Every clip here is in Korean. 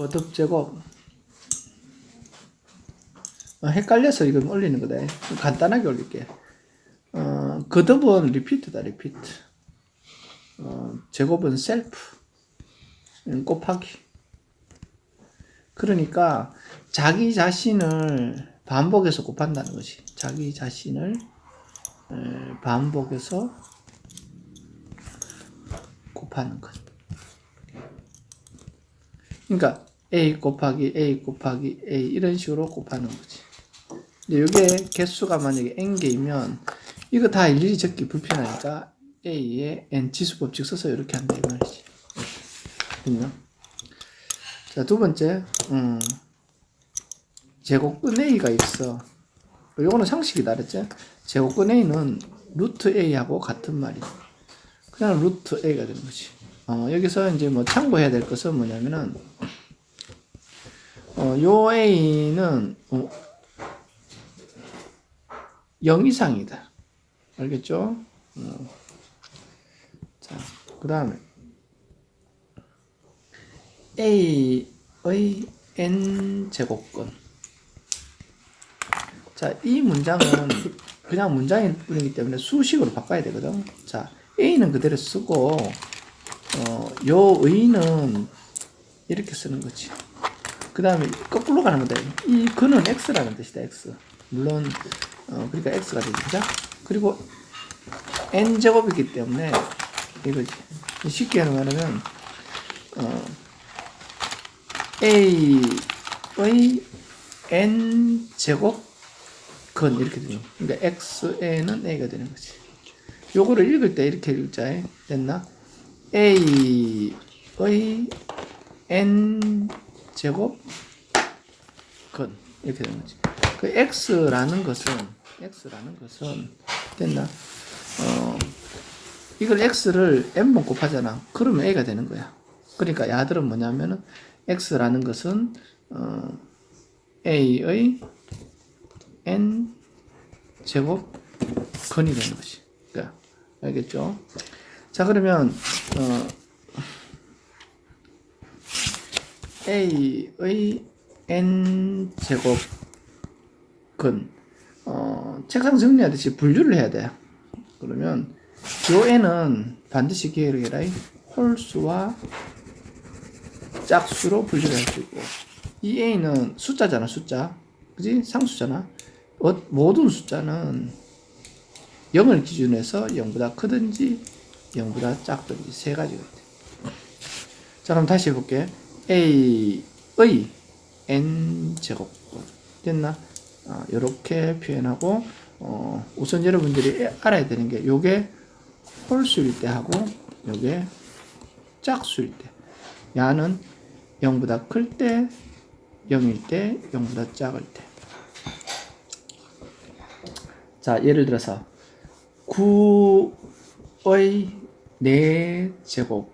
거듭 제곱 어, 헷갈려서 이거 올리는 거다. 간단하게 올릴게. 어, 거듭은 리피트다, 리피트. 어, 제곱은 셀프. 음, 곱하기. 그러니까 자기 자신을 반복해서 곱한다는 것이. 자기 자신을 에, 반복해서 곱하는 것. 그러니까 a 곱하기 a 곱하기 a 이런 식으로 곱하는 거지. 근데 이게 개수가 만약에 n 개이면 이거 다 일일이 적기 불편하니까 a의 n 지수 법칙 써서 이렇게 한다 이 말이지. 그죠? 자, 두 번째, 음, 제곱근 a가 있어. 요거는 상식이다, 그랬지? 제곱근 a는 루트 a하고 같은 말이야. 그냥 루트 a가 되는 거지. 어, 여기서 이제 뭐 참고해야 될 것은 뭐냐면은, 어, 요 a는, 어, 0 이상이다. 알겠죠? 어. 자, 그 다음에, a의 n 제곱근. 자, 이 문장은 그냥 문장이 뿐이기 때문에 수식으로 바꿔야 되거든. 자, a는 그대로 쓰고, 어, 요 의는 이렇게 쓰는 거지. 그 다음에 거꾸로 가는 거다. 이 근은 x라는 뜻이다, x. 물론, 어, 그러니까 x가 되죠. 자, 그리고 n 제곱이기 때문에 이거지. 쉽게 말하면, 어, a의 n 제곱 근 이렇게 되는 그러니까 x에는 a가 되는 거지. 요거를 읽을 때 이렇게 읽자. 됐나? a의 n 제곱 근 이렇게 되는 거지. 그 x라는 것은 x라는 것은 됐나? 어 이걸 x를 n번 곱하잖아. 그러면 a가 되는 거야. 그러니까 야들은 뭐냐면은 x라는 것은 어, a의 n 제곱 근이 되는 것이. 그러니까 알겠죠? 자 그러면 어, a의 n 제곱 근. 어, 책상 정리하듯이 분류를 해야 돼. 그러면 요 n은 반드시 기회를 해라. 홀수와 짝수로 분류를 할 수 있고 이 a는 숫자잖아 숫자. 그지? 상수잖아. 어, 모든 숫자는 0을 기준으로 해서 0보다 크든지 0보다 작든지 세 가지가 있대 자 그럼 다시 해볼게 a의 n 제곱 됐나 아, 이렇게 표현하고 어, 우선 여러분들이 알아야 되는 게 요게 홀수일 때 하고 요게 짝수일 때 야는 0보다 클 때, 0일 때, 0보다 작을 때. 자, 예를 들어서 9의 4제곱근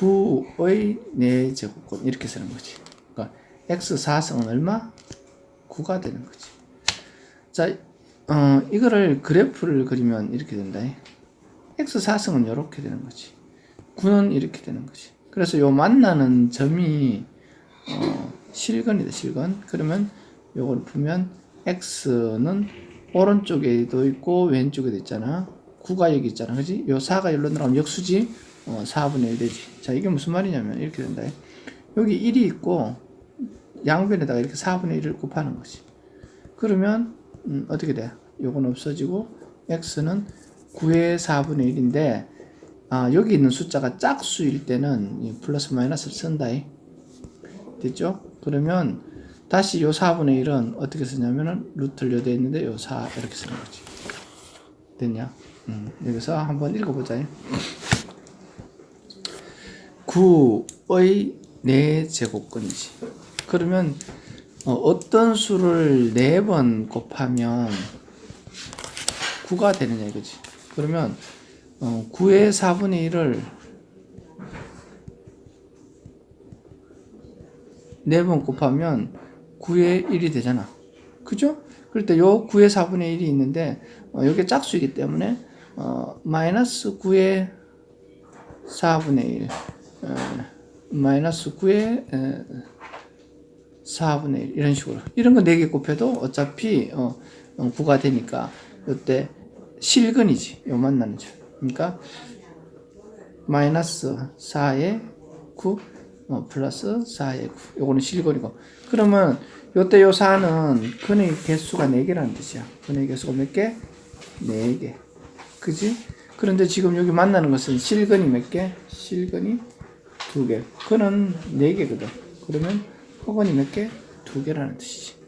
9의 4제곱근 이렇게 쓰는 거지. 그러니까 x 4승은 얼마? 9가 되는 거지. 자, 어, 이거를 그래프를 그리면 이렇게 된다. x 4승은 이렇게 되는 거지. 9는 이렇게 되는 거지. 그래서 요 만나는 점이 어, 실근이다 실근. 그러면 요걸 보면 x는 오른쪽에도 있고 왼쪽에도 있잖아. 9가 여기 있잖아. 그지? 요 4가 여기로 들어가면 역수지. 어, 4분의 1 되지. 자, 이게 무슨 말이냐면 이렇게 된다. 여기 1이 있고 양변에다가 이렇게 4분의 1을 곱하는 거지. 그러면 음, 어떻게 돼? 요건 없어지고 x는 9의 4분의 1인데 아, 여기 있는 숫자가 짝수일 때는 플러스 마이너스를 쓴다. 됐죠? 그러면 다시 요 4분의 1은 어떻게 쓰냐면은 루트를 여대 있는데 요 4 이렇게 쓰는 거지. 됐냐? 음, 여기서 한번 읽어보자. 9의 4제곱근이지. 그러면 어, 떤 수를 4번 곱하면 9가 되느냐 이거지. 그러면 어, 9의 4분의 1을 4번 곱하면 9의 1이 되잖아. 그죠? 그럴 때 요 9의 4분의 1이 있는데, 어, 이게 짝수이기 때문에, 어, 마이너스 9의 4분의 1. 어, 마이너스 9에 4분의 1 이런 식으로 이런 거 4개 곱해도 어차피 어, 어, 9가 되니까 이때 실근이지 요 만나는 점 그러니까 마이너스 4에 9 어, 플러스 4에 9 요거는 실근이고 그러면 요때 요 4는 근의 개수가 4개라는 뜻이야 근의 개수가 몇 개? 4개 그지? 그런데 지금 여기 만나는 것은 실근이 몇 개? 실근이 두 개. 근은 네 개거든. 그러면 허근이 몇 개? 두 개라는 뜻이지.